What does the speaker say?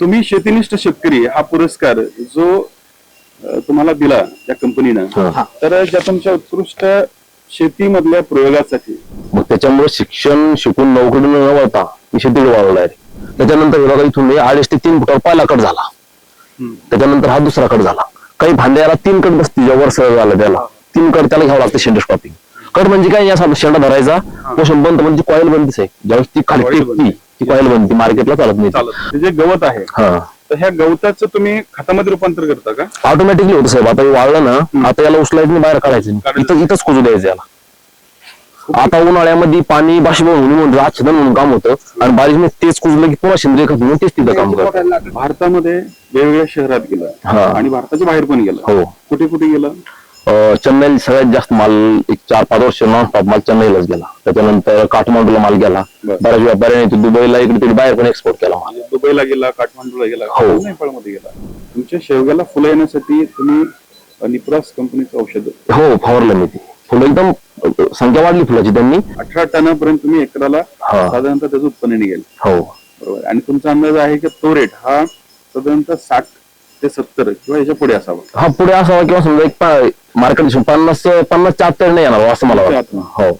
तुम्ही शेतीनिष्ठ शेतकरी हा पुरस्कार जो तुम्हाला दिला त्या कंपनीनं हा. तर ज्या तुमच्या उत्कृष्ट शेतीमधल्या प्रयोगासाठी. मग त्याच्यामुळे शिक्षण शिकून नोकरी न वळता मी शेतीकडे वळलो आहे. त्याच्यानंतर हे बघा इथून अडीच ते तीन फुटावर पहिला कट झाला. त्याच्यानंतर हा दुसरा कट झाला. काही भांड्याला तीन कट बसते जेव्हा वर्ष झालं त्याला. तीन कट त्याला घ्यावं लागतं शेंड स्टॉपिंग कट म्हणजे काय या शेंडा धरायचा. पोषण बंद म्हणजे कॉईल बंदीच आहे. ज्यावेळेस ती खाली टेकती. ती कॉईल बनते मार्केटला चालत नाही. चालत ते जे गवत आहे हा. तर ह्या गवताचं तुम्ही खतामध्ये रूपांतर करता का? ऑटोमॅटिकली होतं साहेब. आता हे वाळलं ना आता याला उचलायचं नाही बाहेर काढायचं नाही. इथं इथंच कुजू द्यायचं याला. आता उन्हाळ्यामध्ये पाणी बाष्पीभवन होऊन म्हणजे आच्छादन म्हणून काम होतं. आणि बारीक तेच कुजलं की पुन्हा सेंद्रिय खत म्हणून तेच तिथं काम करतं भारतामध्ये वेगवेगळ्या शहरात गेलं हा. आणि भारताच्या बाहेर पण गेलं. हो. कुठे कुठे गेलं? चेन्नईला सगळ्यात जास्त माल एक चार पाच वर्ष नॉनस्टॉप माल चेन्नईलाच गेला. त्याच्यानंतर काठमांडूला माल गेला. बऱ्याच व्यापाऱ्यांनी दुबईला इकडे तिकडे बाहेर पण एक्सपोर्ट केला माल. म्हणजे दुबईला गेला काठमांडूला गेला हो. नेपाळमध्ये गेला. तुमच्या शेवग्याला फुलं येण्यासाठी तुम्ही निप्रास कंपनीचं औषध हो फवारलं मी ते. फुलं एकदम संख्या वाढली फुलाची त्यांनी. अठरा टनापर्यंत तुम्ही एकराला. साधारणतः त्याचं उत्पन्न निघेल. हो. बरोबर. आणि तुमचा अंदाज आहे की तो रेट हा साधारणतः साठ ते सत्तर किंवा याच्यापुढे असावा. हा पुढे असावा किंवा समजा एक मार्केट पन्नास पन्नास चार नाही येणार असं मला वाटतं. हो.